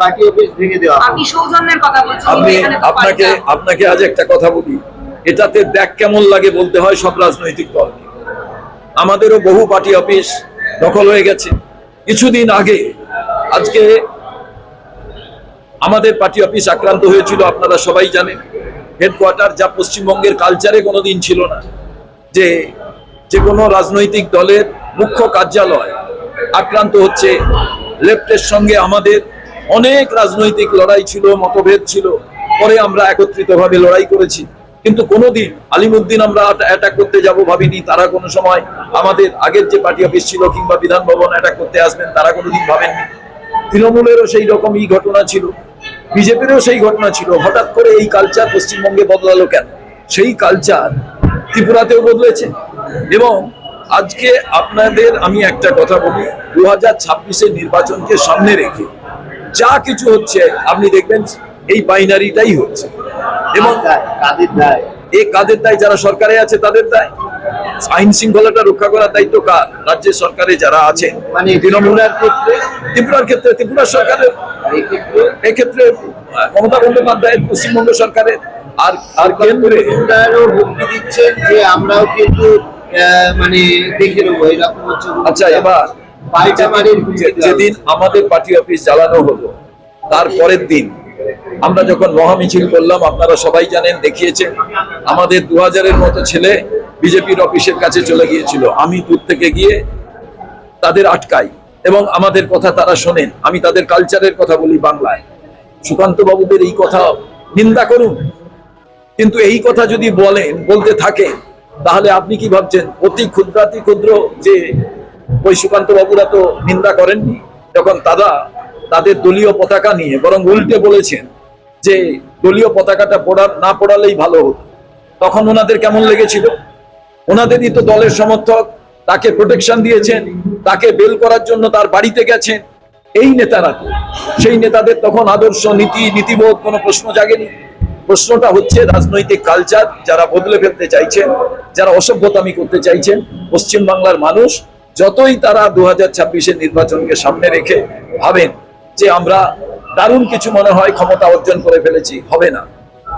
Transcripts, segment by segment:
Party office ভেঙে দেওয়া হবে। সৌজন্যের কথা বলছি আপনি আপনাকে আপনাকে আজ একটা কথা বলি। এটাতে দেখ কেমন লাগে বলতে হয় সব রাজনৈতিক দলকে। আমাদেরও বহু পার্টি অফিস দখল হয়ে গেছে। কিছুদিন আগে আজকে আমাদের পার্টি অফিস আক্রান্ত হয়েছিল আপনারা সবাই জানেন। হেডকোয়ার্টার যা পশ্চিমবঙ্গের কালচারে কোনোদিন ছিল না। যে যে কোনো রাজনৈতিক দলের মুখ্য কার্যালয় আক্রান্ত হচ্ছে। লেফটের সঙ্গে আমাদের অনেক রাজনৈতিক লড়াই ছিল, মতভেদ ছিল, পরে আমরা একত্রিতভাবে লড়াই করেছি। কিন্তু কোনোদিন আলিমুদ্দিন আমরা অ্যাটাক করতে যাব ভাবিনি, তারা কোনো সময় আমাদের আগের যে পার্টি অফিস ছিল কিংবা বিধান ভবন অ্যাটাক করতে আসবেন, তারা কোনোদিন ভাবেননি। তৃণমূলেরও সেই রকমই ঘটনা ছিল, বিজেপিরও সেই ঘটনা ছিল। হঠাৎ করে এই কালচার পশ্চিমবঙ্গে বদলালো কেন? সেই কালচার ত্রিপুরাতেও বদলেছে। এবং আজকে আপনাদের আমি একটা কথা বলি দু হাজার নির্বাচনকে সামনে রেখে যা কিছু হচ্ছে আপনি দেখবেন এই বাইনারিটাই হচ্ছে। এবং কার কাদের দায়? এই কাদের দায়? যারা সরকারে আছে তাদের দায়। আইন শৃঙ্খলাটা রক্ষা করার দায়িত্ব কার? রাজ্যের সরকারে যারা আছে মানে তৃণমূলের ক্ষেত্রে? ত্রিপুরার ক্ষেত্রে ত্রিপুরা সরকারের। এক্ষেত্রে? মমতা বন্দ্যোপাধ্যায়ের পশ্চিমবঙ্গ সরকারের। আর আর কেন্দ্রে হুমকি দিচ্ছেন যে আমরাও কিন্তু মানে দেখে নেব এরকম হচ্ছে। আচ্ছা এবার দেওয়া যেদিন আমাদের পার্টি অফিস জ্বালানো হলো তার পরের দিন আমরা যখন মহামিছিল করলাম আপনারা সবাই জানেন দেখিয়েছেন আমাদের দু হাজারের মতো ছেলে বিজেপির অফিসের কাছে চলে গিয়েছিল। আমি দূর থেকে গিয়ে তাদের আটকাই এবং আমাদের কথা তারা শোনেন। আমি তাদের কালচারের কথা বলি বাংলায়। সুকান্ত বাবুদের এই কথা নিন্দা করুন। কিন্তু এই কথা যদি বলেন বলতে থাকেন তাহলে আপনি কি ভাবছেন? অতি ক্ষুদ্রাতি ক্ষুদ্র যে ওই সুকান্ত বাবুরা তো নিন্দা করেননি। যখন তারা তাদের দলীয় পতাকা নিয়ে বরং উল্টে বলেছেন যে দলীয় পতাকাটা পড়া না পড়ালেই ভালো হতো। তখন ওনাদের কেমন লেগেছিল? ওনাদেরই তো দলের সমর্থক, তাকে প্রোটেকশন দিয়েছেন, তাকে বেল করার জন্য তার বাড়িতে গেছেন। এই নেতারা তো। সেই নেতাদের তখন আদর্শ নীতি, নীতিবোধ কোনো প্রশ্ন জাগেনি। প্রশ্নটা হচ্ছে রাজনৈতিক কালচার যারা বদলে ফেলতে চাইছেন, যারা অসভ্যতামি করতে চাইছেন, পশ্চিমবাংলার মানুষ যতই তারা দু হাজার নির্বাচনকে সামনে রেখে ভাবেন যে আমরা দারুণ কিছু মনে হয়, ক্ষমতা অর্জন করে ফেলেছি, হবে না।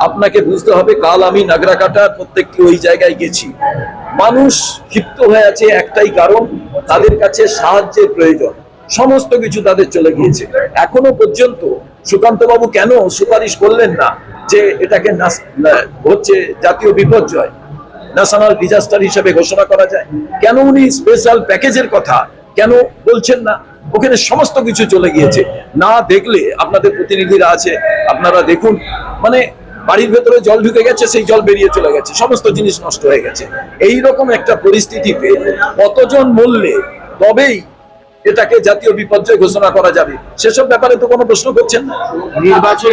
আপনাকে বুঝতে হবে, কাল আমি নাগরাকাটার প্রত্যেকটি ওই জায়গায় গেছি। মানুষ ক্ষিপ্ত হয়ে আছে একটাই কারণ, তাদের কাছে সাহায্যের প্রয়োজন। সমস্ত কিছু তাদের চলে গিয়েছে। এখনও পর্যন্ত সুকান্ত বাবু কেন সুপারিশ করলেন না যে এটাকে হচ্ছে জাতীয় বিপর্যয়? ন্যাশনাল ডিজাস্টার হিসেবে ঘোষণা করা যায়। কেন উনি স্পেশাল প্যাকেজের কথা? কেন বলছেন না? ওখানে সমস্ত কিছু চলে গিয়েছে। না দেখলে আপনাদের প্রতিনিধিরা আছে, আপনারা দেখুন। মানে বাড়ির ভেতরে জল ঢুকে গেছে, সেই জল বেরিয়ে চলে গেছে। সমস্ত জিনিস নষ্ট হয়ে গেছে। এই রকম একটা পরিস্থিতিতে কতজন মূল্যে তবেই এটাকে জাতীয় বিপর্যয় ঘোষণা করা যাবে? সেসব ব্যাপারে তো কোনো প্রশ্ন করছেন না? নির্বাচন